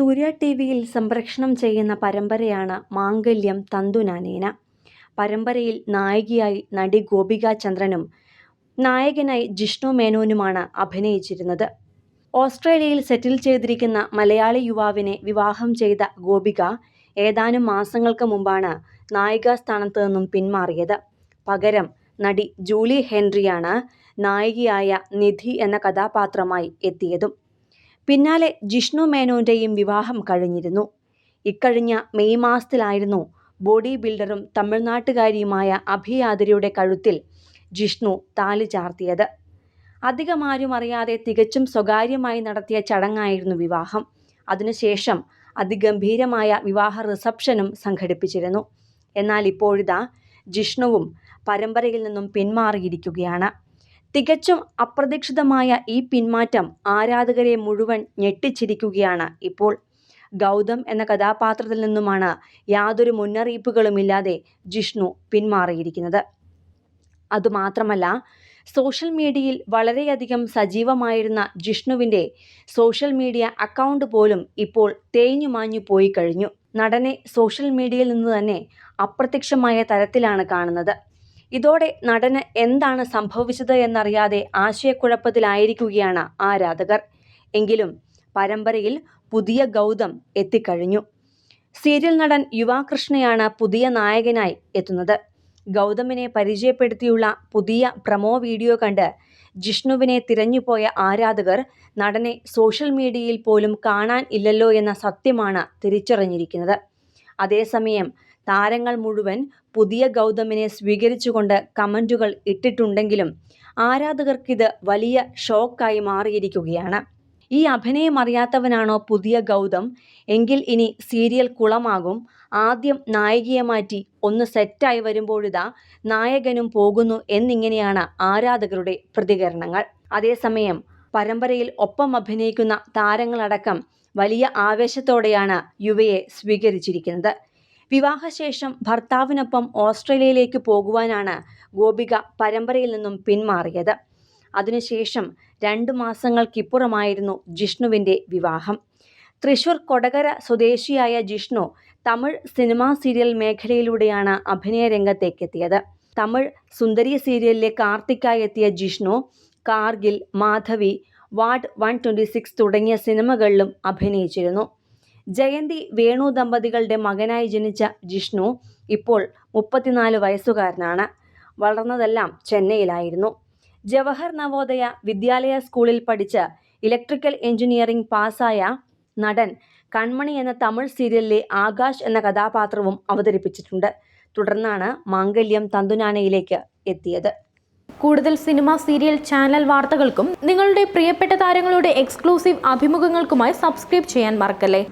സൂര്യ T വിയിൽ സംപ്രേഷണം ചെയ്യുന്ന പരമ്പരയാണ് മാംഗല്യം തന്തുനാനേന. പരമ്പരയിൽ നായികയായി നടി ഗോപിക ചന്ദ്രനും നായകനായി ജിഷ്ണു മേനോനുമാണ് അഭിനയിച്ചിരുന്നത്. ഓസ്ട്രേലിയയിൽ സെറ്റിൽ ചെയ്തിരിക്കുന്ന മലയാളി യുവാവിനെ വിവാഹം ചെയ്ത ഗോപിക ഏതാനും മാസങ്ങൾക്ക് മുമ്പാണ് നായികാ സ്ഥാനത്ത് നിന്നും പിന്മാറിയത്. പകരം നടി ജൂലി ഹെൻറിയാണ് നായികയായ നിധി എന്ന കഥാപാത്രമായി എത്തിയതും. പിന്നാലെ ജിഷ്ണു മേനോന്റെയും വിവാഹം കഴിഞ്ഞിരുന്നു. ഇക്കഴിഞ്ഞ മെയ് മാസത്തിലായിരുന്നു ബോഡി ബിൽഡറും തമിഴ്നാട്ടുകാരിയുമായ അഭിയാതിരയുടെ കഴുത്തിൽ ജിഷ്ണു താലി ചാർത്തിയത്. അധികമാരും അറിയാതെ തികച്ചും സ്വകാര്യമായി നടത്തിയ ചടങ്ങായിരുന്നു വിവാഹം. അതിനുശേഷം അതിഗംഭീരമായ വിവാഹ റിസപ്ഷനും സംഘടിപ്പിച്ചിരുന്നു. എന്നാൽ ഇപ്പോഴിതാ ജിഷ്ണുവും പരമ്പരയിൽ നിന്നും പിന്മാറിയിരിക്കുകയാണ്. തികച്ചും അപ്രതീക്ഷിതമായ ഈ പിന്മാറ്റം ആരാധകരെ മുഴുവൻ ഞെട്ടിച്ചിരിക്കുകയാണ്. ഇപ്പോൾ ഗൗതം എന്ന കഥാപാത്രത്തിൽ നിന്നുമാണ് യാതൊരു മുന്നറിയിപ്പുകളുമില്ലാതെ ജിഷ്ണു പിന്മാറിയിരിക്കുന്നത്. അതുമാത്രമല്ല സോഷ്യൽ മീഡിയയിൽ വളരെയധികം സജീവമായിരുന്ന ജിഷ്ണുവിന്റെ സോഷ്യൽ മീഡിയ അക്കൗണ്ട് പോലും ഇപ്പോൾ തേഞ്ഞു മാഞ്ഞു പോയി കഴിഞ്ഞു. നടനെ സോഷ്യൽ മീഡിയയിൽ നിന്ന് തന്നെ അപ്രത്യക്ഷമായ തരത്തിലാണ് കാണുന്നത്. ഇതോടെ നടന് എന്താണ് സംഭവിച്ചത് എന്നറിയാതെ ആശയക്കുഴപ്പത്തിലായിരിക്കുകയാണ് ആരാധകർ എങ്കിലും പരമ്പരയിൽ പുതിയ ഗൗതം എത്തിക്കഴിഞ്ഞു. സീരിയൽ നടൻ യുവാകൃഷ്ണയാണ് പുതിയ നായകനായി എത്തുന്നത്. ഗൗതമിനെ പരിചയപ്പെടുത്തിയുള്ള പുതിയ പ്രമോ വീഡിയോ കണ്ട് ജിഷ്ണുവിനെ തിരഞ്ഞുപോയ ആരാധകർ നടനെ സോഷ്യൽ മീഡിയയിൽ പോലും കാണാൻ ഇല്ലല്ലോ എന്ന സത്യമാണ് തിരിച്ചറിഞ്ഞിരിക്കുന്നത്. അതേസമയം താരങ്ങൾ മുഴുവൻ പുതിയ ഗൗതമിനെ സ്വീകരിച്ചുകൊണ്ട് കമന്റുകൾ ഇട്ടിട്ടുണ്ടെങ്കിലും ആരാധകർക്കിത് വലിയ ഷോക്കായി മാറിയിരിക്കുകയാണ്. ഈ അഭിനയം അറിയാത്തവനാണോ പുതിയ ഗൗതം? എങ്കിൽ ഇനി സീരിയൽ കുളമാകും. ആദ്യം നായികയെ മാറ്റി ഒന്ന് സെറ്റായി വരുമ്പോഴിതാ നായകനും പോകുന്നു എന്നിങ്ങനെയാണ് ആരാധകരുടെ പ്രതികരണങ്ങൾ. അതേസമയം പരമ്പരയിൽ ഒപ്പം അഭിനയിക്കുന്ന താരങ്ങളടക്കം വലിയ ആവേശത്തോടെയാണ് യുവയെ സ്വീകരിച്ചിരിക്കുന്നത്. വിവാഹശേഷം ഭർത്താവിനൊപ്പം ഓസ്ട്രേലിയയിലേക്ക് പോകുവാനാണ് ഗോപിക പരമ്പരയിൽ നിന്നും പിന്മാറിയത്. അതിനുശേഷം രണ്ട് മാസങ്ങൾക്കിപ്പുറമായിരുന്നു ജിഷ്ണുവിന്റെ വിവാഹം. തൃശൂർ കൊടകര സ്വദേശിയായ ജിഷ്ണു തമിഴ് സിനിമാ സീരിയൽ മേഖലയിലൂടെയാണ് അഭിനയ രംഗത്തേക്കെത്തിയത്. തമിഴ് സുന്ദരി സീരിയലിലെ കാർത്തിക്കായി എത്തിയ Jishnu Kargil Madhavi ward one twenty six തുടങ്ങിയ സിനിമകളിലും അഭിനയിച്ചിരുന്നു. ജയന്തി വേണു ദമ്പതികളുടെ മകനായി ജനിച്ച ജിഷ്ണു ഇപ്പോൾ മുപ്പത്തിനാല് വയസ്സുകാരനാണ്. വളർന്നതെല്ലാം ചെന്നൈയിലായിരുന്നു. ജവഹർ നവോദയ വിദ്യാലയ സ്കൂളിൽ പഠിച്ച ഇലക്ട്രിക്കൽ എഞ്ചിനീയറിംഗ് പാസ്സായ നടൻ കൺമണി എന്ന തമിഴ് സീരിയലിലെ ആകാശ് എന്ന കഥാപാത്രവും അവതരിപ്പിച്ചിട്ടുണ്ട്. തുടർന്നാണ് മാംഗല്യം തന്തുനാനയിലേക്ക് എത്തിയത്. കൂടുതൽ സിനിമ സീരിയൽ ചാനൽ വാർത്തകൾക്കും നിങ്ങളുടെ പ്രിയപ്പെട്ട താരങ്ങളുടെ എക്സ്ക്ലൂസീവ് അഭിമുഖങ്ങൾക്കുമായി സബ്സ്ക്രൈബ് ചെയ്യാൻ മറക്കല്ലേ?